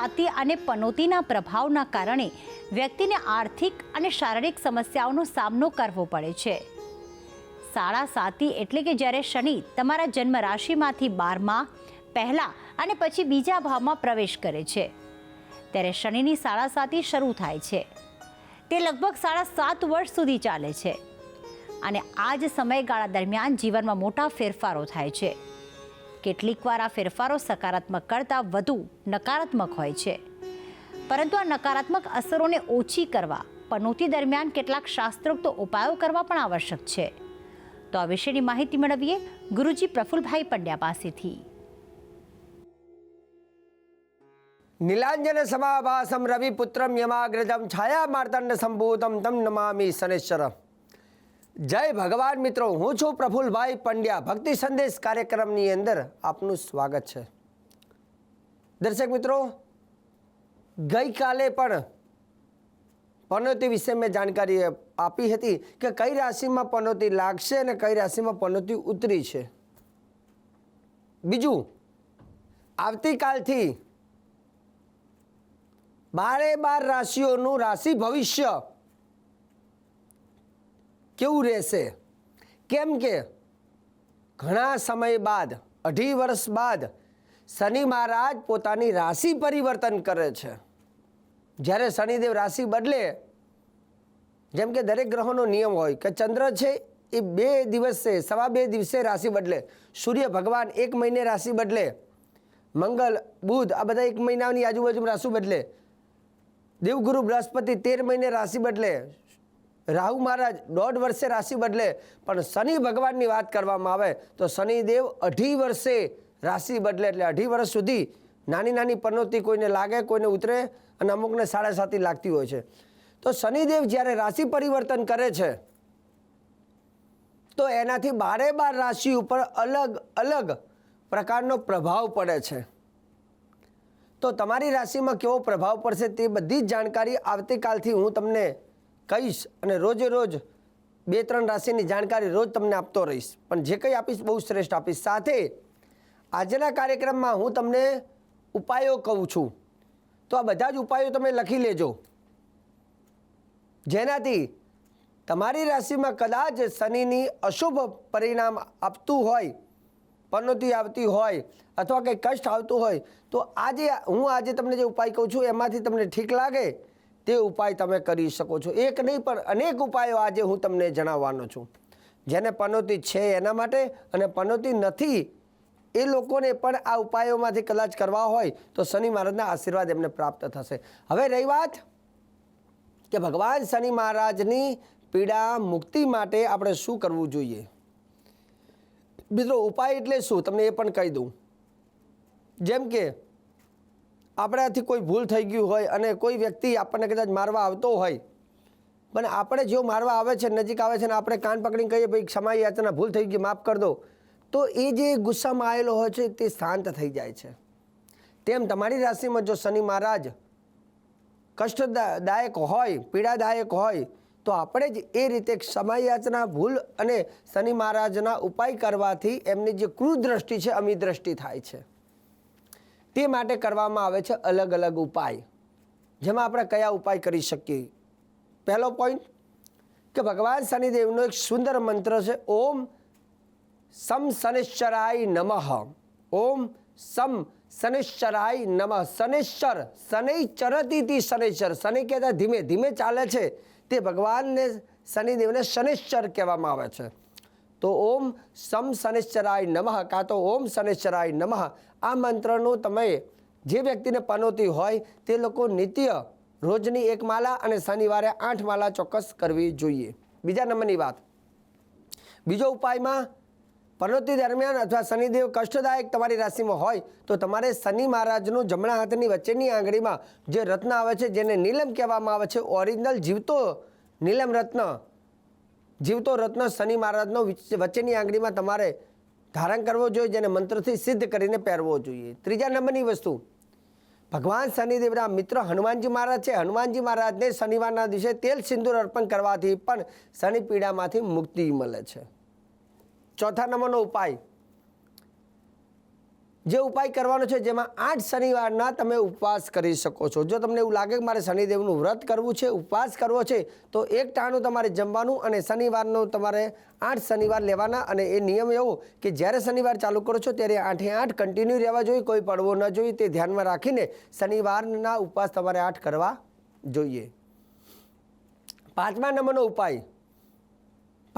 સાતી અને પનોતીના પ્રભાવના કારણે વ્યક્તિને આર્થિક અને શારીરિક સમસ્યાઓનો સામનો કરવો પડે છે. સાડા સાતી એટલે કે જ્યારે શનિ તમારા જન્મ રાશિમાંથી બારમાં, પહેલા અને પછી બીજા ભાવમાં પ્રવેશ કરે છે. ત્યારે શનિની સાડા સાતી શરૂ થાય છે. તે લગભગ સાડા સાત વર્ષ સુધી ચાલે છે. અને આ જ સમયગાળા દરમિયાન જીવનમાં મોટા ફેરફારો થાય છે. કેટલીક વાર આ ફેરફારો સકારાત્મક કરતાં વધુ નકારાત્મક હોય છે. પરંતુ આ નકારાત્મક અસરોને ઓછી કરવા, પનોતી દરમિયાન કેટલાક શાસ્ત્રોક્ત ઉપાયો કરવા પણ આવશ્યક છે. તો આ વિશેની માહિતી મેળવીએ ગુરુજી પ્રફુલભાઈ પંડ્યા પાસેથી. નીલાંજન સમાભાસમ રવિપુત્રમ યમાગ્રજમ છાયા માર્તંડ સંભૂતમ તમ નમામી શનેશ્વર જય ભગવાન મિત્રો, હું છું પ્રફુલભાઈ પંડ્યા. ભક્તિ સંદેશ કાર્યક્રમની અંદર આપનું સ્વાગત છે. દર્શક મિત્રો, ગઈકાલે પણ પનોતી વિશે મેં જાણકારી આપી હતી કે કઈ રાશિમાં પનોતી લાગશે અને કઈ રાશિમાં પનોતી ઉતરી છે. બીજું, આવતીકાલથી બારે બાર રાશિઓનું રાશિ ભવિષ્ય કેવું રહેશે? કેમ કે ઘણા સમય બાદ, અઢી વર્ષ બાદ શનિ મહારાજ પોતાની રાશિ પરિવર્તન કરે છે. જ્યારે શનિદેવ રાશિ બદલે, જેમ કે દરેક ગ્રહોનો નિયમ હોય કે ચંદ્ર છે એ બે દિવસે, સવા બે દિવસે રાશિ બદલે. સૂર્ય ભગવાન એક મહિને રાશિ બદલે. મંગળ બુધ આ બધા એક મહિનાની આજુબાજુ રાશિ બદલે. દેવગુરુ, બૃહસ્પતિ તેર મહિને રાશિ બદલે. રાહુ મહારાજ દોઢ વર્ષે રાશિ બદલે, પણ શનિ ભગવાનની વાત કરવામાં આવે તો શનિદેવ અઢી વર્ષે રાશિ બદલે એટલે અઢી વર્ષ સુધી નાની નાની પનોતી કોઈને લાગે, કોઈને ઉતરે અને અમુકને સાડા સાતી લાગતી હોય છે. તો શનિદેવ જ્યારે રાશિ પરિવર્તન કરે છે, તો એનાથી બારે બાર રાશિ ઉપર અલગ અલગ પ્રકારનો પ્રભાવ પડે છે. તો તમારી રાશિમાં કેવો પ્રભાવ પડશે તે બધી જ જાણકારી આવતીકાલથી હું તમને કહીશ અને રોજે રોજ બે, ત્રણ રાશિની જાણકારી રોજ તમને આપતો રહીશ. પણ જે કંઈ આપીશ બહુ શ્રેષ્ઠ આપીશ. સાથે આજના કાર્યક્રમમાં હું તમને ઉપાયો કહું છું. તો આ બધા જ ઉપાયો તમે લખી લેજો. જેનાથી તમારી રાશિમાં કદાચ શનિની અશુભ પરિણામ આપતું હોય, પનોતી આવતી હોય અથવા કંઈ કષ્ટ આવતું હોય, તો આજે હું આજે તમને જે ઉપાય કહું છું, એમાંથી તમને ઠીક લાગે તે ઉપાય તમે કરી શકો છો. એક નહીં, પણ અનેક ઉપાયો આજે હું તમને જણાવવાનો છું. જેને પનોતી છે એના માટે અને પનોતી નથી, એ લોકોને પણ આ ઉપાયોમાંથી કદાચ કરવા હોય, તો શનિ મહારાજના આશીર્વાદ એમને પ્રાપ્ત થશે. હવે રહી વાત કે ભગવાન શનિ મહારાજની પીડા મુક્તિ માટે આપણે શું કરવું જોઈએ? મિત્રો, ઉપાય એટલે શું? તમને એ પણ કહી દઉં. જેમ કે આપણાથી કોઈ ભૂલ થઈ ગયું હોય અને કોઈ વ્યક્તિ આપણને કદાચ મારવા આવતો હોય, પણ આપણે જેવો મારવા આવે છે, નજીક આવે છે ને આપણે કાન પકડીને કહીએ, ભાઈ, ક્ષમા યાચના, ભૂલ થઈ ગઈ, માફ કરી દો. તો એ જે ગુસ્સામાં આવેલો હોય છે, તે શાંત થઈ જાય છે. તેમ તમારી રાશિમાં જો શનિ મહારાજ કષ્ટદાયક હોય, પીડાદાયક હોય, તો આપણે જ એ રીતે ક્ષમાયાચના ભૂલ અને શનિ મહારાજના ઉપાય કરવાથી એમની જે ક્રૂદ્રષ્ટિ છે અમી દ્રષ્ટિ થાય છે. તે માટે કરવામાં આવે છે અલગ અલગ ઉપાય. જેમાં આપણે કયા ઉપાય કરી શકીએ? પહેલો પોઈન્ટ કે ભગવાન શનિદેવનો એક સુંદર મંત્ર છે, ઓમ સમ શનિશ્ચરાય નમઃ. ઓમ સમ શનિશ્ચરાય નમઃ. શનિશ્ચર, શનિ ચરતીથી શનિશ્ચર. શનિ કહેતા ધીમે ધીમે ચાલે છે. તે ભગવાનને શનિદેવને શનિશ્ચર કહેવામાં આવે છે. તો ઓમ સમ શનિશ્ચરાય નમઃ, કાં તો ઓમ શનિશ્ચરાય નમઃ આ મંત્રનું તમે જે વ્યક્તિને પનોતી હોય તે લોકો નિત્ય રોજની એક માલા અને શનિવારે આઠ માલા ચોક્કસ કરવી જોઈએ. બીજા નંબરની વાત. બીજો ઉપાયમાં પનોતી દરમિયાન અથવા શનિદેવ કષ્ટદાયક તમારી રાશિમાં હોય તો તમારે શનિ મહારાજનું જમણા હાથની વચ્ચેની આંગળીમાં જે રત્ન આવે છે, જેને નીલમ કહેવામાં આવે છે, ઓરિજિનલ જીવતો નીલમ રત્ન, જીવતો રત્ન શનિ મહારાજનો વચ્ચેની આંગળીમાં તમારે ધારણ કરવો જોઈએ જેને મંત્રથી સિદ્ધ કરીને પહેરવો જોઈએ. ત્રીજા નંબરની વસ્તુ. ભગવાન શનિદેવના મિત્ર હનુમાનજી મહારાજ છે. હનુમાનજી મહારાજને શનિવારના દિવસે તેલ સિંદૂર અર્પણ કરવાથી પણ શનિ પીડામાંથી મુક્તિ મળે છે. ચોથા નંબરનો ઉપાય. જે ઉપાય કરવાનો છે, જેમાં આઠ શનિવારના તમે ઉપવાસ કરી શકો છો. જો તમને એવું લાગે કે મારે શનિદેવનું વ્રત કરવું છે, ઉપવાસ કરવો છે, તો એક ટાણું તમારે જમવાનું અને શનિવારનું તમારે આઠ શનિવાર લેવાના અને એ નિયમ એવો કે જ્યારે શનિવાર ચાલુ કરો છો, ત્યારે આઠે આઠ કન્ટિન્યુ રહેવા જોઈએ, કોઈ પડવો ન જોઈએ. તે ધ્યાનમાં રાખીને શનિવારના ઉપવાસ તમારે આઠ કરવા જોઈએ. પાંચમા નંબરનો ઉપાય.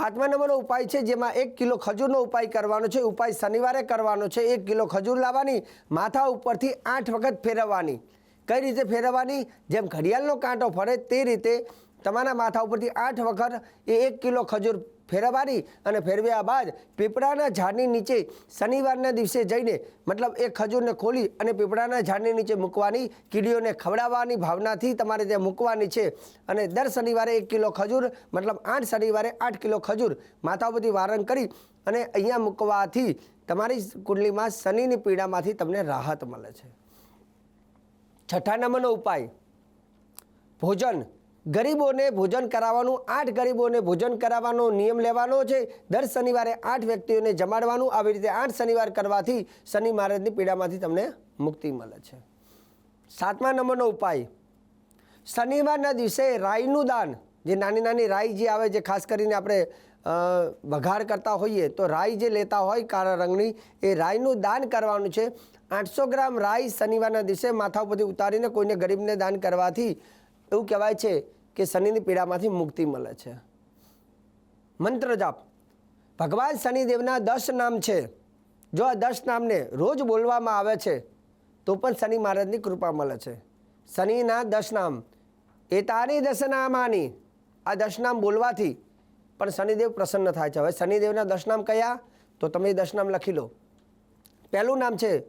પાંચમા નંબરનો ઉપાય છે, જેમાં એક કિલો ખજૂરનો ઉપાય કરવાનો છે, ઉપાય શનિવારે કરવાનો છે, એક કિલો ખજૂર લાવવાની, માથા ઉપરથી આઠ વખત ફેરવવાની. કઈ રીતે ફેરવવાની? જેમ ઘડિયાળનો કાંટો ફરે તે રીતે તમારા માથા ઉપરથી આઠ વખત એ એક કિલો ખજૂર ફેરવવાની અને ફેરવ્યા બાદ પીપળાના ઝાડની નીચે શનિવારના દિવસે જઈને મતલબ એ ખજૂરને ખોલી અને પીપળાના ઝાડની નીચે મૂકવાની કીડીઓને ખવડાવવાની ભાવનાથી તમારે ત્યાં મૂકવાની છે. અને દર શનિવારે એક કિલો ખજૂર, મતલબ આઠ શનિવારે આઠ કિલો ખજૂર માથા ઉપરથી વારણ કરી અને અહીંયા મૂકવાથી તમારી કુંડલીમાં શનિની પીડામાંથી તમને રાહત મળે છે. છઠ્ઠા નંબરનો ઉપાય, ભોજન. ગરીબોને ભોજન કરાવવાનું, આઠ ગરીબોને ભોજન કરાવવાનો નિયમ લેવાનો છે. દર શનિવારે આઠ વ્યક્તિઓને જમાડવાનું. આવી રીતે આઠ શનિવાર કરવાથી શનિ મહારાજની પીડામાંથી તમને મુક્તિ મળે છે. સાતમા નંબરનો ઉપાય. શનિવારના દિવસે રાઈનું દાન. જે નાની નાની રાઈ જે આવે જે ખાસ કરીને આપણે વઘાર કરતા હોઈએ, તો રાઈ જે લેતા હોય કાળા રંગની, એ રાઈનું દાન કરવાનું છે. આઠસો ગ્રામ રાઈ શનિવારના દિવસે માથા ઉપરથી ઉતારીને કોઈને ગરીબને દાન કરવાથી એવું કહેવાય છે કે શનિની પીડામાંથી મુક્તિ મળે છે. મંત્ર જાપ. ભગવાન શનિદેવના દસ નામ છે. જો આ દસ નામને રોજ બોલવામાં આવે છે, તો પણ શનિ મહારાજની કૃપા મળે છે. શનિના દસ નામ. એ તારી દસ આ દસ નામ બોલવાથી પણ શનિદેવ પ્રસન્ન થાય છે. હવે શનિદેવના દસ નામ કયા? તો તમે દસ નામ લખી લો. પહેલું નામ છે,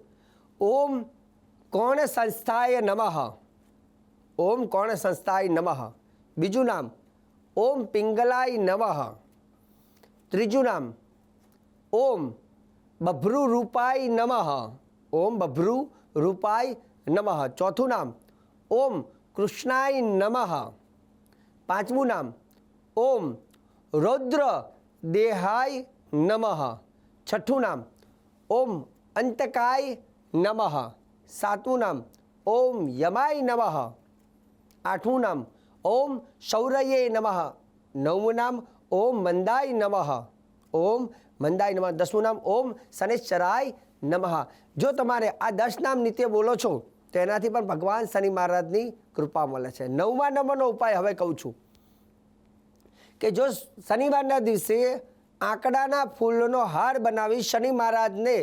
ઓમ કોણ સંસ્થાએ નમઃ? ઓમ કોણ સંસ્થાય નમઃ બીજું નામ ઓમ પિંગલાય નમઃ ત્રીજું નામ ઓમ બભ્રુ રૂપાય નમઃ ઓમ બભ્રુ રૂપાય નમઃ ચોથું નામ ઓમ કૃષ્ણાય નમઃ પાંચમું નામ ઓમ રૌદ્ર દેહાય નમઃ છઠ્ઠું નામ ઓમ અંતકાય નમઃ સાતમું નામ ઓમ યમાય નમઃ આઠમું નામ ઓમ શૌરયે નમઃ. નવમું નામ ઓમ મંદાય નમઃ. ઓમ મંદાય નમઃ. દસમું નામ ઓમ શનેશ્વરાય નમઃ. જો તમારે આ દસ નામ નિત્ય બોલો છો, તો એનાથી પણ ભગવાન શનિ મહારાજની કૃપા મળે છે. નવમા નંબરનો ઉપાય હવે કહું છું કે જો શનિવારના દિવસે આંકડાના ફૂલનો હાર બનાવી શનિ મહારાજને,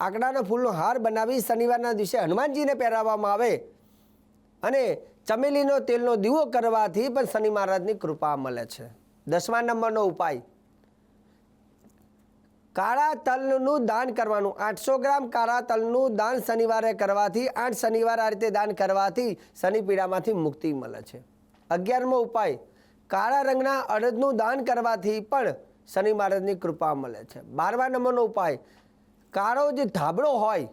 આંકડાના ફૂલનો હાર બનાવી શનિવારના દિવસે હનુમાનજીને પહેરાવવામાં આવે અને ચમેલીનો તેલનો દીવો કરવાથી પણ શનિ મહારાજની કૃપા મળે છે. દસમા નંબરનો ઉપાય. કાળા તલનું દાન કરવાનું. આઠસો ગ્રામ કાળા તલનું દાન શનિવારે કરવાથી, આઠ શનિવાર આ રીતે દાન કરવાથી શનિ પીડામાંથી મુક્તિ મળે છે. અગિયારમો ઉપાય. કાળા રંગના અડદનું દાન કરવાથી પણ શનિ મહારાજની કૃપા મળે છે. બારમા નંબરનો ઉપાય. કાળો જે ધાબળો હોય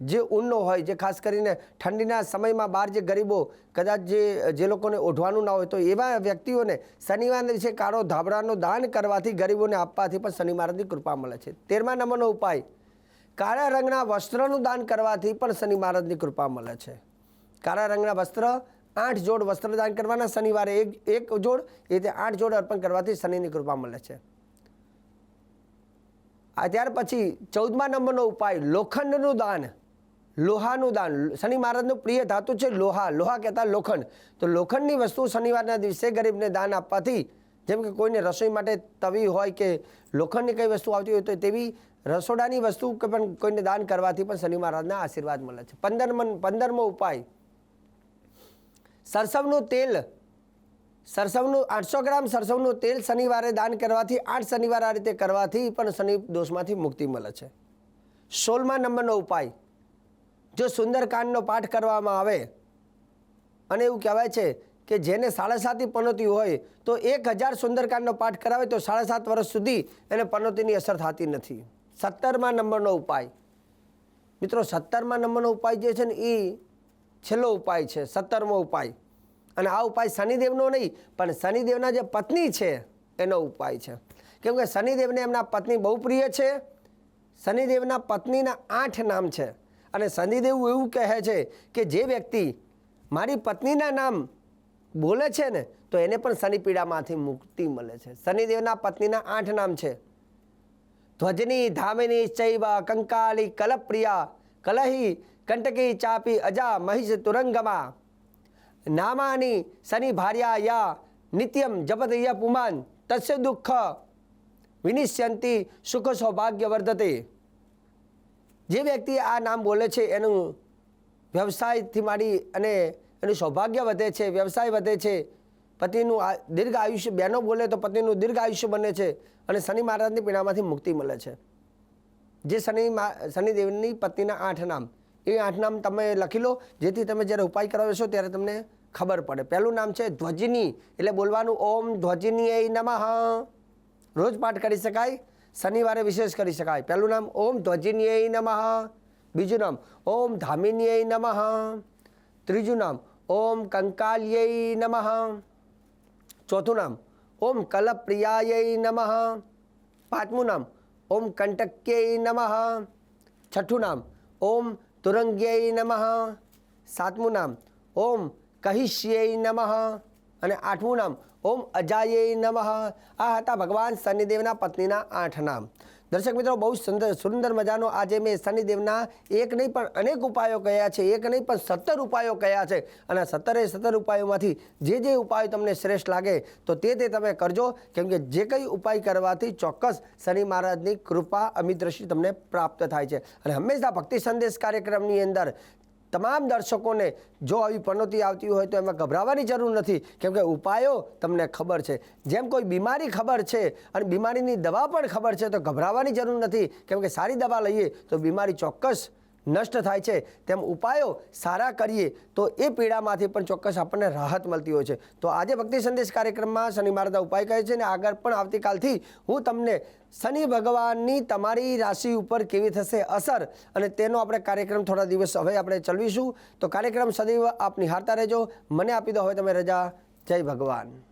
જે ઊનનો હોય, જે ખાસ કરીને ઠંડીના સમયમાં બહાર જે ગરીબો કદાચ જે જે લોકોને ઓઢવાનું ના હોય, તો એવા વ્યક્તિઓને શનિવારના દિવસે કાળો ધાબળાનું દાન કરવાથી ગરીબોને આપવાથી પણ શનિ મહારાજની કૃપા મળે છે. તેરમા નંબરનો ઉપાય, કાળા રંગના વસ્ત્રનું દાન કરવાથી પણ શનિ મહારાજની કૃપા મળે છે. કાળા રંગના વસ્ત્ર, આઠ જોડ વસ્ત્ર દાન કરવાના શનિવારે એક એક જોડ, એ રીતે આઠ જોડ અર્પણ કરવાથી શનિની કૃપા મળે છે. આ ત્યાર પછી ચૌદમા નંબરનો ઉપાય, લોખંડનું દાન. લોહાનું દાન. શનિ મહારાજનું પ્રિય ધાતુ છે લોહા. લોહા કહેતા લોખંડ. તો લોખંડની વસ્તુ શનિવારના દિવસે ગરીબને દાન આપવાથી, જેમ કે કોઈને રસોઈ માટે તવી હોય કે લોખંડની કઈ વસ્તુ આવતી હોય તો તેવી રસોડાની વસ્તુ કે પણ કોઈને દાન કરવાથી પણ શનિ મહારાજના આશીર્વાદ મળે છે. પંદરમન પંદરમો ઉપાય. સરસવનું તેલ. સરસવનું આઠસો ગ્રામ સરસવનું તેલ શનિવારે દાન કરવાથી, આઠ શનિવાર આ રીતે કરવાથી પણ શનિ દોષમાંથી મુક્તિ મળે છે. સોળમા નંબરનો ઉપાય. જો સુંદરકાંડનો પાઠ કરવામાં આવે, અને એવું કહેવાય છે કે જેને સાડા સાતી પનોતી હોય, તો એક હજાર સુંદરકાંડનો પાઠ કરાવે તો સાડા સાત વર્ષ સુધી એને પનોતીની અસર થતી નથી. સત્તરમા નંબરનો ઉપાય. મિત્રો, સત્તરમા નંબરનો ઉપાય જે છે ને એ છેલ્લો ઉપાય છે, સત્તરમો ઉપાય. અને આ ઉપાય શનિદેવનો નહીં, પણ શનિદેવના જે પત્ની છે, એનો ઉપાય છે. કેમ કે શનિદેવને એમના પત્ની બહુ પ્રિય છે. શનિદેવના પત્નીના આઠ નામ છે. અને શનિદેવ એવું કહે છે કે જે વ્યક્તિ મારી પત્નીના નામ બોલે છે ને, તો એને પણ શનિ પીડામાંથી મુક્તિ મળે છે. શનિદેવના પત્નીના આઠ નામ છે. ધ્વજની, ધામિની ચૈવ કંકાળી કલપ્રિયા, કલહી, કંટકી, ચાપી, અજા, મહિષ, તુરંગમા, નામાની, શનિ, ભાર્યા, યા, નિત્યમ, જપત ય પુમાન તસ્ય, દુઃખ, વિનિશ્યંતી, સુખ, સૌભાગ્ય, વર્ધતે. જે વ્યક્તિ આ નામ બોલે છે, એનું વ્યવસાયથી માંડી અને એનું સૌભાગ્ય વધે છે, વ્યવસાય વધે છે, પતિનું દીર્ઘ આયુષ્ય, બહેનો બોલે તો પતિનું દીર્ઘ આયુષ્ય બને છે અને શનિ મહારાજની પીડામાંથી મુક્તિ મળે છે. જે શનિ શનિદેવની પત્નીના આઠ નામ, એ આઠ નામ તમે લખી લો, જેથી તમે જ્યારે ઉપાય કરાવો છો ત્યારે તમને ખબર પડે. પહેલું નામ છે ધ્વજની, એટલે બોલવાનું ઓમ ધ્વજની નમઃ. રોજ પાઠ કરી શકાય. શનિવારે વિશેષ કરી શકાય પહેલું નામ ઓમ ધ્વજનીય નમઃ બીજું નામ ઓમ ધામિન્યય નમઃ ત્રીજું નામ ઓમ કંકાલ્ય નમઃ ચોથું નામ ઓમ કલપ્રિયાય નમઃ પાંચમું નામ ઓમ કંટક્યય નમઃ છઠ્ઠું નામ ઓમ તુરંગ્યય નમઃ સાતમું નામ ઓમ કહિષ્યય નમઃ અને આઠમું નામ, ઓમ અજાયે નમઃ. આ હતા ભગવાન શનિદેવના પત્નીના આઠ નામ. દર્શક મિત્રો, બહુ સુંદર સુંદર મજાનો આજે મેં શનિદેવના એક નહીં, પણ અનેક ઉપાયો કયા છે. એક નહીં, પણ સત્તર ઉપાયો કયા છે. અને સત્તરે સત્તર ઉપાયોમાંથી જે જે ઉપાયો તમને શ્રેષ્ઠ લાગે, તો તે તે તમે કરજો. કેમ કે જે કંઈ ઉપાય કરવાથી ચોક્કસ શનિ મહારાજની કૃપા, અમિત દ્રષ્ટિ તમને પ્રાપ્ત થાય છે. અને હંમેશા ભક્તિ સંદેશ કાર્યક્રમની અંદર તમામ દર્શકોને જો આવી પનોતી આવતી હોય તો એમાં ગભરાવાની જરૂર નથી. કેમકે ઉપાયો તમને ખબર છે. જેમ કોઈ બીમારી ખબર છે અને બીમારીની દવા પણ ખબર છે તો ગભરાવાની જરૂર નથી. કેમકે સારી દવા લઈએ તો બીમારી ચોક્કસ નષ્ટ થાય છે. તેમ ઉપાયો સારા કરીએ તો એ પીડામાંથી પણ ચોક્કસ આપણને રાહત મળતી હોય છે. તો આજે ભક્તિ સંદેશ કાર્યક્રમમાં શનિ મહારાજના ઉપાય કહે છે અને આગળ પણ આવતીકાલથી હું તમને શનિ ભગવાનની તમારી રાશિ ઉપર કેવી થશે અસર અને તેનો આપણે કાર્યક્રમ થોડા દિવસ હવે આપણે ચલાવીશું. તો કાર્યક્રમ સદૈવ આપ નિહાળતા રહેજો. મને આપી દો હવે તમે રજા. જય ભગવાન.